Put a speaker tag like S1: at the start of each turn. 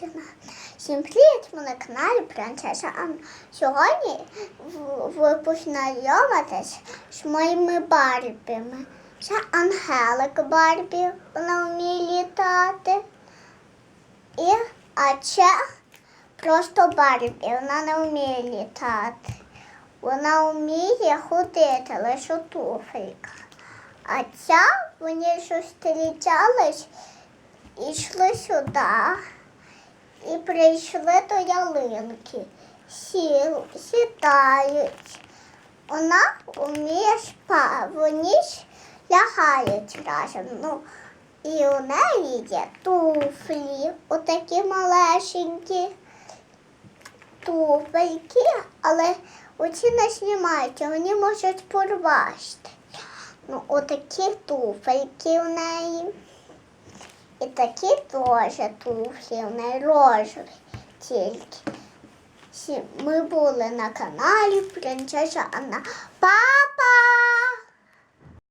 S1: Родина. Всім привіт! Ми на каналі Принцеса Анна. Сьогодні ви познайомитесь з моїми Барбіми. Це Ангелик Барбі, вона вміє літати. І, а це просто Барбі, вона не вміє літати. Вона вміє ходити лише у туфельках. А ця вони зустрічались і йшли сюди. Прийшли до ялинки. Сіл, сідають. Вона вміє спати, вони ж лягають разом. Ну, і у неї є туфлі, отакі малесенькі туфельки, але оці не знімаються, вони можуть порвати. Ну, отакі туфельки в неї. І такі теж туфлі в неї розові тільки. Ми були на каналі Принцеса Анна. Па!